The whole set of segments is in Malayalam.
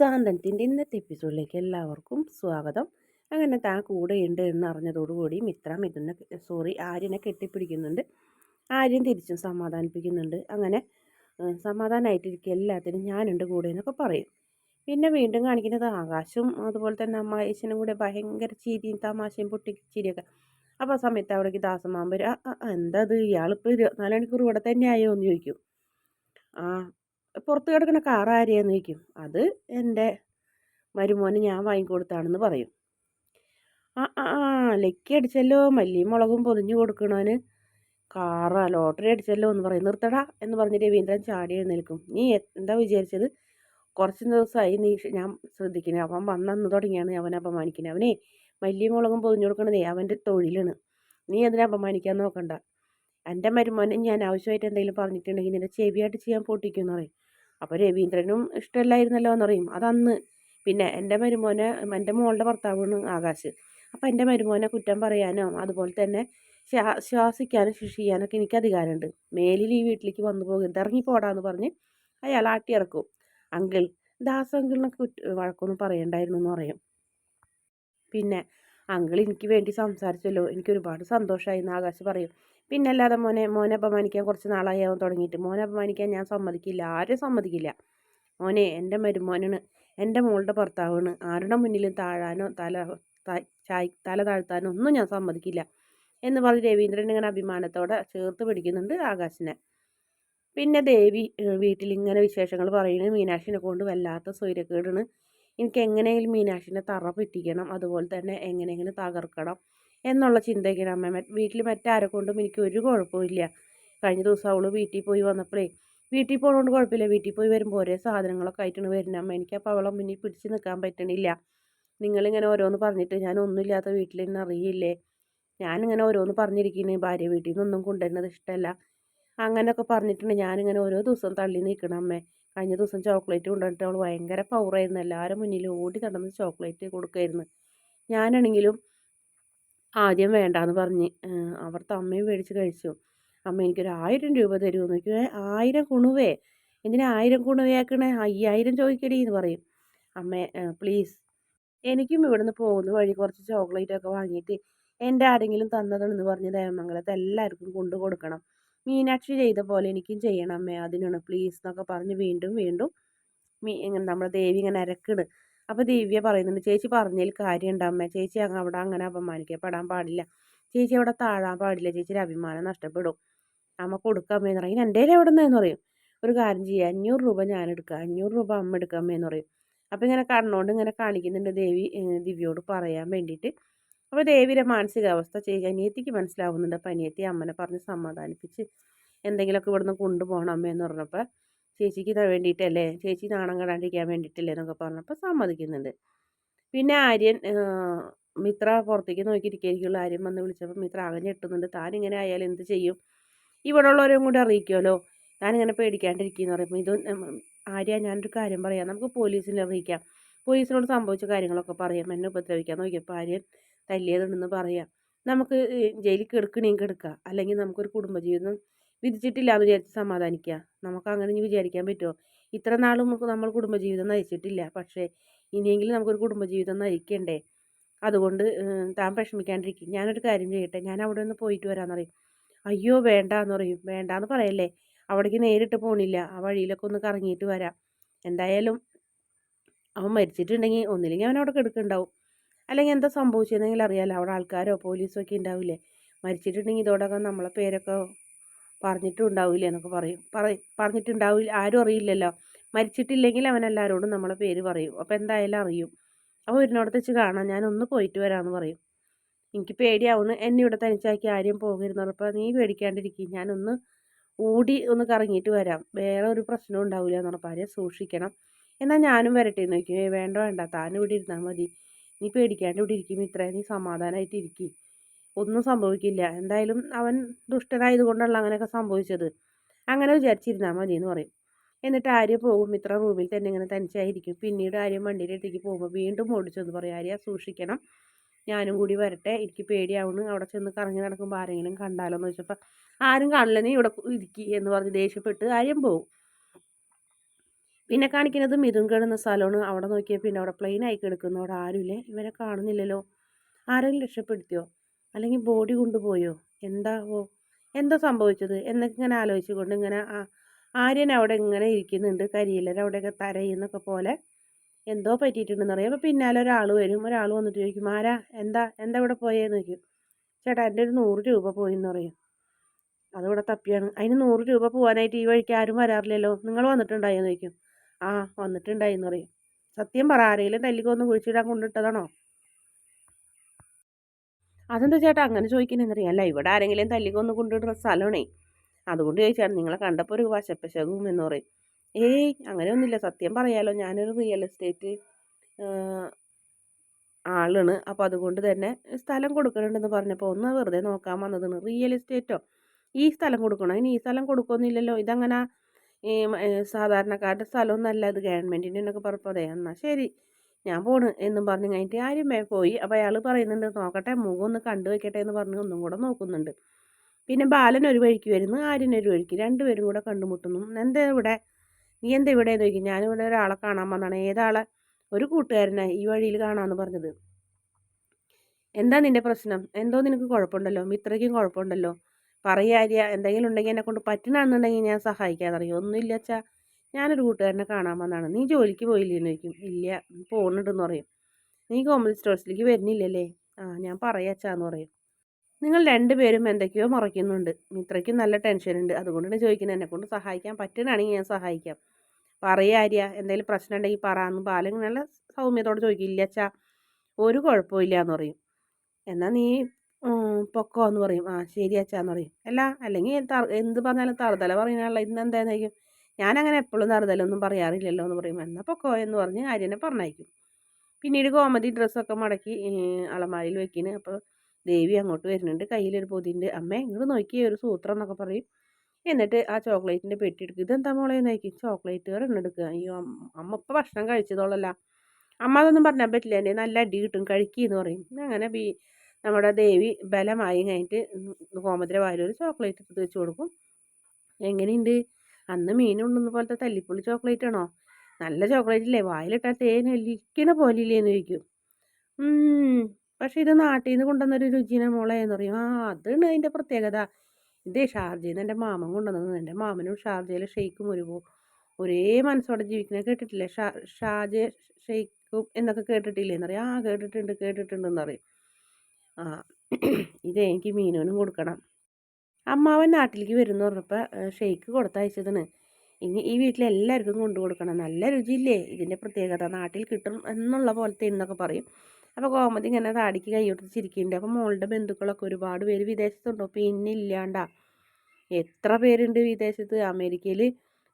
സാന്തനത്തിന്റെ ഇന്നത്തെ എപ്പിസോഡിലേക്ക് എല്ലാവർക്കും സ്വാഗതം. അങ്ങനെ താൻ ഉണ്ട് എന്ന് അറിഞ്ഞതോടുകൂടി മിത്ര മിഥുനെ സോറി ആര്യനെ കെട്ടിപ്പിടിക്കുന്നുണ്ട്. ആര്യൻ തിരിച്ചും സമാധാനിപ്പിക്കുന്നുണ്ട്. അങ്ങനെ സമാധാനമായിട്ടിരിക്കുക എല്ലാത്തിനും ഞാനുണ്ട് കൂടെ എന്നൊക്കെ പറയും. പിന്നെ വീണ്ടും കാണിക്കുന്നത് ആകാശം അതുപോലെ തന്നെ അമ്മായേശനും കൂടെ ഭയങ്കര ചിരിയും തമാശയും പൊട്ടി ചിരിയൊക്കെ. അപ്പോൾ ആ സമയത്ത് അവിടേക്ക് ദാസമാമ്പര് എന്താ അത് ഇയാളിപ്പോൾ ഇരുപത്തിനാല് മണിക്കൂർ ഇവിടെ തന്നെ ആയോ എന്ന് ചോദിക്കും. ആ പുറത്ത് കിടക്കുന്ന കാർ ചോദിക്കും. അത് എന്റെ മരുമോന് ഞാൻ വാങ്ങിക്കൊടുത്താണെന്ന് പറയും. ആ ആ ലക്കി അടിച്ചല്ലോ മല്ലിയും മുളകും പൊതിഞ്ഞു കൊടുക്കണവന്. കാറാ ലോട്ടറി അടിച്ചല്ലോ എന്ന് പറയും. നിർത്തടാ എന്ന് പറഞ്ഞ് രവീന്ദ്രൻ ചാടി എഴുന്നേൽക്കും. നീ എന്താ വിചാരിച്ചത്? കുറച്ച് ദിവസമായി നീ ഞാൻ ശ്രദ്ധിക്കുന്നത് അവൻ വന്നന്ന് തുടങ്ങിയാണ് അവനെ അപമാനിക്കുന്നത് അവനെ മല്ലിയും മുളകും പൊതിഞ്ഞു കൊടുക്കണതേ അവന്റെ തൊഴിലാണ്. നീ അതിനെ അപമാനിക്കാൻ നോക്കണ്ട. എന്റെ മരുമോനെ ഞാൻ ആവശ്യമായിട്ട് എന്തെങ്കിലും പറഞ്ഞിട്ടുണ്ടെങ്കിൽ നിന്റെ ചെവിയായിട്ട് ചെയ്യാൻ പൊട്ടിക്കുന്നു പറയും. അപ്പോൾ രവീന്ദ്രനും ഇഷ്ടമല്ലായിരുന്നല്ലോ എന്ന് പറയും. അതന്ന്. പിന്നെ എന്റെ മരുമോനെ എന്റെ മോളുടെ ഭർത്താവാണ് ആകാശ്. അപ്പം എന്റെ മരുമോനെ കുറ്റം പറയാനോ അതുപോലെ തന്നെ ശ്വാസിക്കാനും ശിക്ഷിക്കാനൊക്കെ എനിക്ക് അധികാരമുണ്ട്. മേലിൽ ഈ വീട്ടിലേക്ക് വന്നു പോകരുത് ഇറങ്ങി പോടാന്ന് പറഞ്ഞ് അയാൾ ആട്ടിയിറക്കും. അങ്കിൾ ദാസ് അങ്കിളിനൊക്കെ കുറ്റ വഴക്കൊന്നും പറയണ്ടായിരുന്നു എന്ന് പറയും. പിന്നെ അങ്കിൾ എനിക്ക് വേണ്ടി സംസാരിച്ചല്ലോ. എനിക്ക് ഒരുപാട് സന്തോഷമായി എന്ന് ആകാശ് പറയും. പിന്നെ അല്ലാതെ മോനെ മോനെ അപമാനിക്കാൻ കുറച്ച് നാളായി അവൻ തുടങ്ങിയിട്ട്. മോനെ അപമാനിക്കാൻ ഞാൻ സമ്മതിക്കില്ല ആരും സമ്മതിക്കില്ല. മോനെ എന്റെ മരുമോനാണ് എന്റെ മോളുടെ ഭർത്താവാണ്. ആരുടെ മുന്നിലും താഴാനോ തല ചായ് തല താഴ്ത്താനോ ഒന്നും ഞാൻ സമ്മതിക്കില്ല എന്ന് പറഞ്ഞ് രവീന്ദ്രൻ ഇങ്ങനെ അഭിമാനത്തോടെ ചേർത്ത് പിടിക്കുന്നുണ്ട് ആകാശിനെ. പിന്നെ ദേവി വീട്ടിൽ ഇങ്ങനെ വിശേഷങ്ങൾ പറയുന്നത് മീനാക്ഷിനെ കൊണ്ട് വല്ലാത്ത സ്വൈരക്കേടാണ്. എനിക്ക് എങ്ങനെയെങ്കിലും മീനാക്ഷിനെ തറ പറ്റിക്കണം. അതുപോലെ തന്നെ എങ്ങനെയെങ്കിലും തകർക്കണം. എന്നുള്ള ചിന്തയ്ക്കാണ് അമ്മ. വീട്ടിൽ മറ്റാരെ കൊണ്ടും എനിക്ക് ഒരു കുഴപ്പമില്ല കഴിഞ്ഞ ദിവസം അവൾ വീട്ടിൽ പോയി വന്നപ്പോഴേ വീട്ടിൽ പോകണോണ്ട് കുഴപ്പമില്ല. വീട്ടിൽ പോയി വരുമ്പോൾ ഒരേ സാധനങ്ങളൊക്കെ ആയിട്ടാണ് വരുന്നത് അമ്മ എനിക്കപ്പോൾ അവളെ മുന്നിൽ പിടിച്ച് നിൽക്കാൻ പറ്റണില്ല. നിങ്ങളിങ്ങനെ ഓരോന്ന് പറഞ്ഞിട്ട് ഞാൻ ഒന്നുമില്ലാത്ത വീട്ടിൽ നിന്ന് അറിയില്ലേ? ഞാനിങ്ങനെ ഓരോന്ന് പറഞ്ഞിരിക്കുന്നത് ഭാര്യ വീട്ടിൽ നിന്നൊന്നും കൊണ്ടുവരുന്നത് ഇഷ്ടമല്ല അങ്ങനെയൊക്കെ പറഞ്ഞിട്ടുണ്ട്. ഞാനിങ്ങനെ ഓരോ ദിവസം തള്ളി നിൽക്കണം അമ്മേ. കഴിഞ്ഞ ദിവസം ചോക്ലേറ്റ് കൊണ്ടുവന്നിട്ട് അവൾ ഭയങ്കര പവറായിരുന്നു എല്ലാവരും മുന്നിൽ ഓടി നടന്ന് ചോക്ലേറ്റ് കൊടുക്കുമായിരുന്നു ഞാനാണെങ്കിലും ആദ്യം വേണ്ടാന്ന് പറഞ്ഞ്. അവിടുത്തെ അമ്മയും മേടിച്ച് കഴിച്ചു. അമ്മ എനിക്കൊരു ആയിരം രൂപ തരുമെന്ന് ചോദിക്കും ആയിരം കുണുവേ? എന്തിനാ ആയിരം കുണുവയാക്കണേ? അയ്യായിരം ചോദിക്കടി എന്ന് പറയും. അമ്മേ പ്ലീസ്. എനിക്കും ഇവിടുന്ന് പോകുന്ന വഴി കുറച്ച് ചോക്ലേറ്റ് ഒക്കെ വാങ്ങിയിട്ട് എന്റെ ആരെങ്കിലും തന്നതെന്ന് പറഞ്ഞ് ദേവമംഗലത്ത് എല്ലാവർക്കും കൊണ്ടു കൊടുക്കണം. മീനാക്ഷി ചെയ്ത പോലെ എനിക്കും ചെയ്യണം അമ്മേ അതിനാണ്. പ്ലീസ് എന്നൊക്കെ പറഞ്ഞ് വീണ്ടും വീണ്ടും മീ നമ്മുടെ ദേവി ഇങ്ങനെ അരക്കിട് അപ്പോൾ ദിവ്യ പറയുന്നുണ്ട് ചേച്ചി പറഞ്ഞതിൽ കാര്യമുണ്ട് അമ്മ. ചേച്ചി അവിടെ അങ്ങനെ അപമാനിക്കപ്പെടാൻ പാടില്ല. ചേച്ചി അവിടെ താഴാൻ പാടില്ല. ചേച്ചിയുടെ അഭിമാനം നഷ്ടപ്പെടും. അമ്മ കൊടുക്കാമ്മേന്ന് പറയും. എന്റെ എവിടെ നിന്നെന്ന് പറയും. ഒരു കാര്യം ചെയ്യുക അഞ്ഞൂറ് രൂപ ഞാൻ എടുക്കുക അഞ്ഞൂറ് രൂപ അമ്മ എടുക്കാമെന്ന് പറയും. അപ്പോൾ ഇങ്ങനെ കണ്ണോണ്ട് ഇങ്ങനെ കാണിക്കുന്നുണ്ട് ദേവി ദിവ്യോട് പറയാൻ വേണ്ടിയിട്ട്. അപ്പോൾ ദേവിയുടെ മാനസികാവസ്ഥ ചേച്ചി അനിയത്തിക്ക് മനസ്സിലാവുന്നുണ്ട്. അപ്പോൾ അനിയത്തി അമ്മനെ പറഞ്ഞ് സമാധാനിപ്പിച്ച് എന്തെങ്കിലുമൊക്കെ ഇവിടുന്ന് കൊണ്ടുപോകണം അമ്മയെന്ന് പറഞ്ഞപ്പോൾ ചേച്ചിക്ക് വേണ്ടിയിട്ടല്ലേ? ചേച്ചി നാണം കെടാണ്ടിരിക്കാൻ വേണ്ടിയിട്ടല്ലേ എന്നൊക്കെ പറഞ്ഞപ്പോൾ സമ്മതിക്കുന്നുണ്ട്. പിന്നെ ആര്യൻ മിത്ര പുറത്തേക്ക് നോക്കിയിരിക്കുകയായിരിക്കുള്ളൂ. ആര്യൻ വന്ന് വിളിച്ചപ്പോൾ മിത്ര ആകെ ഞെട്ടുന്നുണ്ട്. താൻ ഇങ്ങനെ ആയാലും എന്ത് ചെയ്യും? ഇവിടെ ഉള്ളവരെയും കൂടി അറിയിക്കുമല്ലോ. താനിങ്ങനെ പേടിക്കാണ്ടിരിക്കുകയെന്ന് പറയുമ്പോൾ ഇത് ആര്യ ഞാനൊരു കാര്യം പറയാം. നമുക്ക് പോലീസിനെ അറിയിക്കാം. പോലീസിനോട് സംഭവിച്ച കാര്യങ്ങളൊക്കെ പറയാം. എന്നെ ഉപദ്രവിക്കാൻ നോക്കിയപ്പോൾ ആര്യൻ തല്ലിയതുണ്ടെന്ന് പറയാം. നമുക്ക് ജയിലിൽ കിടക്കണമെങ്കിൽ കിടക്കുക അല്ലെങ്കിൽ നമുക്കൊരു കുടുംബജീവിതം വിധിച്ചിട്ടില്ല എന്ന് വിചാരിച്ച് സമാധാനിക്കുക നമുക്ക് അങ്ങനെ ഇനി വിചാരിക്കാൻ പറ്റുമോ ഇത്ര നാളും നമുക്ക് നമ്മൾ കുടുംബജീവിതം നയിച്ചിട്ടില്ല. പക്ഷേ ഇനിയെങ്കിലും നമുക്കൊരു കുടുംബജീവിതം നയിക്കണ്ടേ? അതുകൊണ്ട് താൻ വിഷമിക്കാണ്ടിരിക്കും. ഞാനൊരു കാര്യം ചെയ്യട്ടെ. ഞാൻ അവിടെ ഒന്ന് പോയിട്ട് വരാമെന്ന് പറയും അയ്യോ വേണ്ട എന്ന് പറയും വേണ്ട എന്ന് പറയല്ലേ? അവിടേക്ക് നേരിട്ട് പോണില്ല. ആ വഴിയിലൊക്കെ ഒന്ന് കറങ്ങിയിട്ട് വരാം. എന്തായാലും അവൻ മരിച്ചിട്ടുണ്ടെങ്കിൽ ഒന്നില്ലെങ്കിൽ അവൻ അവിടെ കിടക്കുന്നുണ്ടാവും അല്ലെങ്കിൽ എന്താ സംഭവിച്ചതെന്നെങ്കിൽ അറിയാലോ. അവിടെ ആൾക്കാരോ പോലീസോ ഒക്കെ ഉണ്ടാവില്ലേ? മരിച്ചിട്ടുണ്ടെങ്കിൽ ഇതോടൊക്കെ നമ്മളെ പേരൊക്കെ പറഞ്ഞിട്ടും ഉണ്ടാവില്ല എന്നൊക്കെ പറയും. പറഞ്ഞിട്ടുണ്ടാവില്ല ആരും അറിയില്ലല്ലോ. മരിച്ചിട്ടില്ലെങ്കിൽ അവൻ എല്ലാവരോടും നമ്മളെ പേര് പറയും. അപ്പോൾ എന്തായാലും അറിയും. അപ്പോൾ ഇതിനോടത്ത് വെച്ച് കാണാം ഞാൻ ഒന്ന് പോയിട്ട് വരാമെന്ന് പറയും. എനിക്ക് പേടിയാവുന്നു. എന്നെ ഇവിടെ തനിച്ചാക്കി ആരും പോകരുന്ന് പറഞ്ഞപ്പോൾ നീ പേടിക്കാണ്ടിരിക്കും. ഞാനൊന്ന് ഓടി ഒന്ന് കറങ്ങിയിട്ട് വരാം. വേറെ ഒരു പ്രശ്നവും ഉണ്ടാവില്ല എന്ന് പറഞ്ഞപ്പോൾ ആരെയും സൂക്ഷിക്കണം. എന്നാൽ ഞാനും വരട്ടെ ചോദിക്കും. വേണ്ട വേണ്ട. താനും ഇവിടെ ഇരുന്നാൽ മതി. നീ പേടിക്കാണ്ട് ഇവിടെ ഇരിക്കും. ഇത്രയും നീ സമാധാനമായിട്ട് ഇരിക്കും. ഒന്നും സംഭവിക്കില്ല. എന്തായാലും അവൻ ദുഷ്ടനായതുകൊണ്ടല്ല അങ്ങനെയൊക്കെ സംഭവിച്ചത്. അങ്ങനെ വിചാരിച്ചിരുന്നാൽ മതി എന്ന് പറയും. എന്നിട്ട് ആര്യ പോകും. ഇത്ര റൂമിൽ തന്നെ ഇങ്ങനെ തനിച്ചായിരിക്കും. പിന്നീട് ആര്യം വണ്ടിയിലേക്ക് പോകുമ്പോൾ വീണ്ടും ഓടിച്ചെന്ന് പറയും ആര്യ സൂക്ഷിക്കണം. ഞാനും കൂടി വരട്ടെ. എനിക്ക് പേടിയാവുന്നു. അവിടെ ചെന്ന് കറങ്ങി നടക്കുമ്പോൾ ആരെങ്കിലും കണ്ടാലോ എന്ന് വെച്ചപ്പോൾ ആരും കാണില്ല നീ ഇവിടെ ഇരിക്കി എന്ന് പറഞ്ഞ് ദേഷ്യപ്പെട്ട് ആര്യം പോകും. പിന്നെ കാണിക്കുന്നത് മിഥുൻ കിടന്ന സ്ഥലമാണ്. അവിടെ നോക്കിയാൽ പിന്നെ അവിടെ പ്ലെയിൻ ആയി കിടക്കുന്നു അവിടെ ആരുമില്ലേ. ഇവരെ കാണുന്നില്ലല്ലോ. ആരെങ്കിലും രക്ഷപ്പെടുത്തിയോ? അല്ലെങ്കിൽ ബോഡി കൊണ്ടുപോയോ? എന്താവോ എന്താ സംഭവിച്ചത്? എന്നൊക്കെ ഇങ്ങനെ ആലോചിച്ചുകൊണ്ട് ഇങ്ങനെ ആര്യൻ അവിടെ ഇങ്ങനെ ഇരിക്കുന്നുണ്ട് കരിയിലർ അവിടെയൊക്കെ തരയുന്നൊക്കെ പോലെ എന്തോ പറ്റിയിട്ടുണ്ടെന്ന് അറിയാം അപ്പോൾ പിന്നാലെ ഒരാൾ വരും. ഒരാൾ വന്നിട്ട് ചോദിക്കും ആരാ? എന്താ എന്താ ഇവിടെ പോയേന്ന്? ചോദിക്കും. ചേട്ടാ എന്റെ ഒരു നൂറ് രൂപ പോയിന്ന് പറയും. അതിവിടെ തപ്പിയാണ്. അതിന് നൂറ് രൂപ പോകാനായിട്ട് ഈ വഴിക്ക് ആരും വരാറില്ലല്ലോ. നിങ്ങൾ വന്നിട്ടുണ്ടായെന്ന് ചോദിക്കും. ആ വന്നിട്ടുണ്ടായെന്ന് പറയും. സത്യം പറ ആരെങ്കിലും തല്ലിക്കൊന്ന് കുഴിച്ചിടാൻ കൊണ്ടിട്ടതാണോ? അതെന്താ ചേട്ടാ അങ്ങനെ ചോദിക്കുന്നതെന്നറിയാമല്ല ഇവിടെ ആരെങ്കിലും തല്ലിക്കൊന്ന് കൊണ്ടിടുന്ന സ്ഥലമാണേ അതുകൊണ്ട് ചോദിച്ചാണ് നിങ്ങളെ കണ്ടപ്പോൾ ഒരു വശപ്പശകും എന്ന് പറയും. ഏയ് അങ്ങനെയൊന്നുമില്ല. സത്യം പറയാലോ ഞാനൊരു റിയൽ എസ്റ്റേറ്റ് ആളാണ്. അപ്പോൾ അതുകൊണ്ട് തന്നെ സ്ഥലം കൊടുക്കണമെന്ന് പറഞ്ഞപ്പോൾ ഒന്ന് വെറുതെ നോക്കാൻ വന്നതാണ്. റിയൽ എസ്റ്റേറ്റോ ഈ സ്ഥലം കൊടുക്കണോ? ഇനി ഈ സ്ഥലം കൊടുക്കുന്നില്ലല്ലോ ഇതങ്ങനെ ഈ സാധാരണക്കാരുടെ സ്ഥലമൊന്നല്ല ഇത് ഗവൺമെന്റിന്റെ എന്നൊക്കെ പറഞ്ഞപ്പോൾ അതെ. എന്നാൽ ശരി. ഞാൻ പോണ് എന്നും പറഞ്ഞ് കഴിഞ്ഞിട്ട് ആരും പോയി. അപ്പോൾ അയാൾ പറയുന്നുണ്ട് നോക്കട്ടെ മുഖം ഒന്ന് കണ്ടു വെക്കട്ടെ എന്ന് പറഞ്ഞ് ഒന്നും കൂടെ നോക്കുന്നുണ്ട്. പിന്നെ ബാലൻ ഒരു വഴിക്ക് വരുന്നു ആര്യൻ ഒരു വഴിക്ക്. രണ്ടുപേരും കൂടെ കണ്ടുമുട്ടുന്നു. എന്താ ഇവിടെ? നീ എന്താ ഇവിടെ? എന്ന് ചോദിക്കും. ഞാനിവിടെ ഒരാളെ കാണാൻ വന്നാണ് ഏതാളെ? ഒരു കൂട്ടുകാരനെ ഈ വഴിയിൽ കാണാമെന്ന് പറഞ്ഞത്. എന്താ നിന്റെ പ്രശ്നം? എന്തോ നിനക്ക് കുഴപ്പമുണ്ടല്ലോ? മിത്രയ്ക്കും കുഴപ്പമുണ്ടല്ലോ? പറയാര്യ എന്തെങ്കിലും ഉണ്ടെങ്കിൽ എന്നെ കൊണ്ട് പറ്റണമെന്നുണ്ടെങ്കിൽ ഞാൻ സഹായിക്കാതറിയോ ഒന്നുമില്ല അച്ഛാ. ഞാനൊരു കൂട്ടുകാരനെ കാണാൻ വന്നതാണ് നീ ജോലിക്ക് പോയില്ലേന്ന് ചോദിക്കും. ഇല്ല പോകുന്നുണ്ടെന്ന് പറയും. നീ കോമഡി സ്റ്റോഴ്സിലേക്ക് വരുന്നില്ലല്ലേ? ആ ഞാൻ പറയാച്ചാന്ന് പറയും. നിങ്ങൾ രണ്ടുപേരും എന്തൊക്കെയോ മറയ്ക്കുന്നുണ്ട്. ഇത്രയ്ക്കും നല്ല ടെൻഷനുണ്ട്. അതുകൊണ്ടാണ് ചോദിക്കുന്നത്. എന്നെക്കൊണ്ട് സഹായിക്കാൻ പറ്റുകയാണെങ്കിൽ ഞാൻ സഹായിക്കാം. പറയാര്യ എന്തെങ്കിലും പ്രശ്നം ഉണ്ടെങ്കിൽ പറയാമെന്ന് ബാലൻ നല്ല സൗമ്യത്തോടെ ചോദിക്കും. ഇല്ല അച്ഛാ ഒരു കുഴപ്പമില്ല എന്ന് പറയും. എന്നാൽ നീ പൊക്കോ എന്ന് പറയും. ആ ശരി അച്ഛാന്ന് പറയും. അല്ല അല്ലെങ്കിൽ എന്ത് പറഞ്ഞാലും തറുതല പറയുന്നുള്ള ഇന്ന് എന്തായിരിക്കും ഞാനങ്ങനെ എപ്പോഴും നറുതലൊന്നും പറയാറില്ലല്ലോ എന്ന് പറയും എന്നാൽ പൊക്കോ എന്ന് പറഞ്ഞ് ആര്യനെ പറഞ്ഞയക്കും. പിന്നീട് കോമതി ഡ്രസ്സൊക്കെ മടക്കി അളമാരിയിൽ വെക്കിന്. അപ്പോൾ ദേവി അങ്ങോട്ട് വരുന്നുണ്ട്. കയ്യിലൊരു പൊതിന്റെ അമ്മ ഇങ്ങോട്ട് നോക്കി ഒരു സൂത്രം എന്നൊക്കെ പറയും. എന്നിട്ട് ആ ചോക്ലേറ്റിന്റെ പെട്ടി എടുക്കും. ഇതെന്താ മോളെ? നോക്കി ചോക്ലേറ്റ് എണ്ണ എടുക്കുക അയ്യോ അമ്മ ഇപ്പോൾ ഭക്ഷണം കഴിച്ചതോളല്ല. അമ്മ അതൊന്നും പറഞ്ഞാൽ പറ്റില്ല. എന്റെ നല്ല അടി കിട്ടും കഴിക്കുക പറയും. അങ്ങനെ ബി നമ്മുടെ ദേവി ബലമായി കഴിഞ്ഞിട്ട് ഗോമതിരെ വായിലൊരു ചോക്ലേറ്റ് എടുത്ത് വെച്ച് കൊടുക്കും. എങ്ങനെയുണ്ട്? അന്ന് മീൻ ഉണ്ടെന്ന പോലത്തെ തല്ലിപ്പുള്ളി ചോക്ലേറ്റ് ആണോ? നല്ല ചോക്ലേറ്റ് ഇല്ലേ? വായിലിട്ടാൽ തേൻ പോലെ ഇല്ലേന്ന് ചോദിക്കും. പക്ഷേ ഇത് നാട്ടിൽ നിന്ന് കൊണ്ടുവന്നൊരു രുചിന മോളെ എന്ന് പറയും. ആ അതാണ് അതിന്റെ പ്രത്യേകത. ഇതേ ഷാർജയിൽ നിന്ന് എന്റെ മാമൻ കൊണ്ടുവന്നത്. എന്റെ മാമനും ഷാർജയിലെ ഷെയ്ക്കും ഒരു ഒരേ മനസ്സോടെ ജീവിക്കുന്ന കേട്ടിട്ടില്ലേ? ഷാ ഷാജ ഷെയ്ക്കും എന്നൊക്കെ കേട്ടിട്ടില്ലേ പറയും. ആ കേട്ടിട്ടുണ്ട് കേട്ടിട്ടുണ്ടെന്ന് പറയും. ആ ഇത് എനിക്ക് മീനുവിനും കൊടുക്കണം. അമ്മാവൻ നാട്ടിലേക്ക് വരുമെന്ന് പറഞ്ഞപ്പോൾ ഷെയ്ക്ക് കൊടുത്തയച്ചതാണ് ഇനി ഈ വീട്ടിൽ എല്ലാവർക്കും കൊണ്ടു കൊടുക്കണം. നല്ല രുചിയില്ലേ? ഇതിന്റെ പ്രത്യേകത നാട്ടിൽ കിട്ടും എന്നുള്ള പോലത്തെ എന്നൊക്കെ പറയും. അപ്പോൾ കോമതി ഇങ്ങനെ താടിക്ക് കൈയോട്ട് ചിരിക്കുന്നുണ്ട്. അപ്പോൾ മോളുടെ ബന്ധുക്കളൊക്കെ ഒരുപാട് പേര് വിദേശത്തുണ്ടോ. പിന്നെ ഇല്ലാണ്ടാ. എത്ര പേരുണ്ട് വിദേശത്ത്? അമേരിക്കയിൽ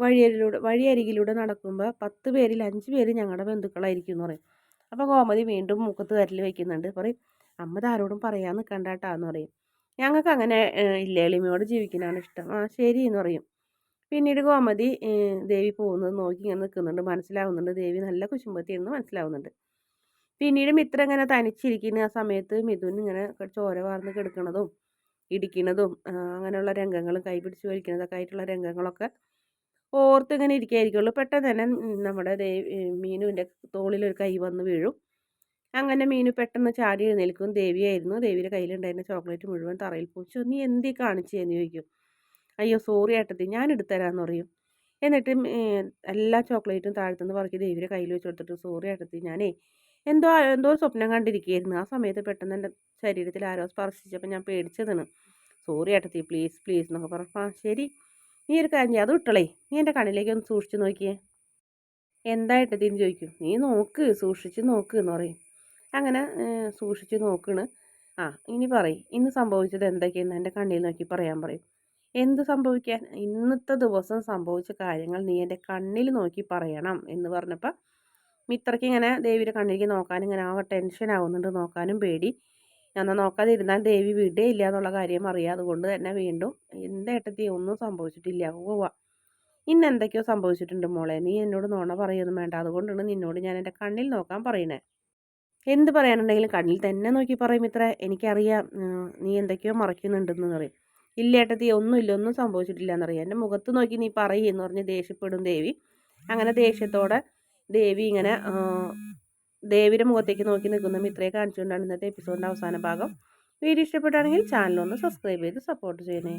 വഴിയരിലൂടെ വഴിയരികിലൂടെ നടക്കുമ്പോൾ പത്ത് പേരിൽ അഞ്ച് പേര് ഞങ്ങളുടെ ബന്ധുക്കളായിരിക്കും എന്ന് പറയും. അപ്പോൾ കോമതി വീണ്ടും മുഖത്ത് വരൽ വയ്ക്കുന്നുണ്ട്. പറയും അമ്മ ഇതാരോടും പറയാൻ നിൽക്കണ്ടാട്ടാന്ന് പറയും. ഞങ്ങൾക്ക് അങ്ങനെ ഇല്ല എളിമയോട് ജീവിക്കാനാണ് ഇഷ്ടം. ആ ശരി എന്ന് പറയും. പിന്നീട് ഗോമതി ദേവി പോകുന്നത് നോക്കി ഇങ്ങനെ നിൽക്കുന്നുണ്ട്. മനസ്സിലാവുന്നുണ്ട് ദേവി നല്ല കുശുമ്പത്തിയെന്ന് മനസ്സിലാവുന്നുണ്ട്. പിന്നീട് മിത്ര ഇങ്ങനെ തനിച്ചിരിക്കുന്ന ആ സമയത്ത് മിഥുൻ ഇങ്ങനെ ചോര വാർന്ന് കിടക്കുന്നതും ഇടിക്കുന്നതും അങ്ങനെയുള്ള രംഗങ്ങളും കൈപിടിച്ച് വലിക്കുന്നതൊക്കെ ആയിട്ടുള്ള രംഗങ്ങളൊക്കെ ഓർത്ത് ഇങ്ങനെ ഇരിക്കുകയായിരിക്കുള്ളൂ പെട്ടെന്ന് തന്നെ നമ്മുടെ ദേവി മീനുവിന്റെ തോളിലൊരു കൈ വന്ന് വീഴും. അങ്ങനെ മീനു പെട്ടെന്ന് ചാടി എഴുന്നേൽക്കും. ദേവിയായിരുന്നു. ദേവിയുടെ കയ്യിലുണ്ടായിരുന്ന ചോക്ലേറ്റ് മുഴുവൻ തറയിൽ പൂച്ചു നീ എന്തി കാണിച്ചു? എന്ന് ചോദിക്കും. അയ്യോ സോറി ഏട്ടത്തി. ഞാൻ എടുത്തരാന്ന് പറയും. എന്നിട്ട് എല്ലാ ചോക്ലേറ്റും താഴ്ത്തുനിന്ന് പറക്കി ദേവിയുടെ കയ്യിൽ വെച്ച് കൊടുത്തിട്ട് സോറി ഏട്ടത്തി ഞാനേ എന്തോ എന്തോ സ്വപ്നം കണ്ടിരിക്കുകയായിരുന്നു. ആ സമയത്ത് പെട്ടെന്ന് എന്റെ ശരീരത്തിൽ ആരോ സ്പർശിച്ചപ്പോൾ ഞാൻ പേടിച്ചതാണ്. സോറി ഏട്ടത്തി പ്ലീസ് പ്ലീസ് എന്നൊക്കെ പറഞ്ഞു. ആ ശരി. നീ ഒരു കാര്യം അത് വിട്ടളേ. നീ എന്റെ കണ്ണിലേക്ക് ഒന്ന് സൂക്ഷിച്ച് നോക്കിയേ. എന്താ ഏട്ടത്തിന്ന് ചോദിക്കും. നീ നോക്ക്. സൂക്ഷിച്ച് നോക്ക് എന്ന് പറയും. അങ്ങനെ സൂക്ഷിച്ച് നോക്കണ്. ആ ഇനി പറയും ഇന്ന് സംഭവിച്ചത് എന്തൊക്കെയെന്ന് എന്റെ കണ്ണിൽ നോക്കി പറയാൻ പറയും. എന്ത് സംഭവിക്കാൻ? ഇന്നത്തെ ദിവസം സംഭവിച്ച കാര്യങ്ങൾ നീ എന്റെ കണ്ണിൽ നോക്കി പറയണം എന്ന് പറഞ്ഞപ്പോൾ മിത്രയ്ക്ക് ഇങ്ങനെ ദേവിയുടെ കണ്ണിലേക്ക് നോക്കാനും ഇങ്ങനെ ആ ടെൻഷൻ ആവുന്നുണ്ട് നോക്കാനും പേടി. എന്നാൽ നോക്കാതിരുന്നാൽ ദേവി വിടേ ഇല്ല എന്നുള്ള കാര്യം അറിയാം അതുകൊണ്ട് തന്നെ വീണ്ടും എന്തേട്ടത്തി ഒന്നും സംഭവിച്ചിട്ടില്ല ഓവ ഇന്ന് എന്തൊക്കെയോ സംഭവിച്ചിട്ടുണ്ട് മോളെ നീ എന്നോട് നോണ പറയൊന്നും വേണ്ട. അതുകൊണ്ടാണ് നിന്നോട് ഞാൻ എന്റെ കണ്ണിൽ നോക്കാൻ പറയണേ. എന്ത് പറയാനുണ്ടെങ്കിലും കണ്ണിൽ തന്നെ നോക്കി പറയും ഇത്ര. എനിക്കറിയാം നീ എന്തൊക്കെയോ മറയ്ക്കുന്നുണ്ടെന്ന് പറയും. ഇല്ല ഏട്ടത്തി ഒന്നുമില്ല ഒന്നും സംഭവിച്ചിട്ടില്ല എന്നറിയാം എന്റെ മുഖത്ത് നോക്കി നീ പറയെന്ന് പറഞ്ഞ് ദേഷ്യപ്പെടും ദേവി. അങ്ങനെ ദേഷ്യത്തോടെ ദേവി ഇങ്ങനെ ദേവിയുടെ മുഖത്തേക്ക് നോക്കി നിൽക്കുന്ന മിത്രയെ കാണിച്ചുകൊണ്ടാണ് ഇന്നത്തെ എപ്പിസോഡിന്റെ അവസാന ഭാഗം. വീഡിയോ ഇഷ്ടപ്പെട്ടാണെങ്കിൽ ചാനലൊന്ന് സബ്സ്ക്രൈബ് ചെയ്ത് സപ്പോർട്ട് ചെയ്യണേ.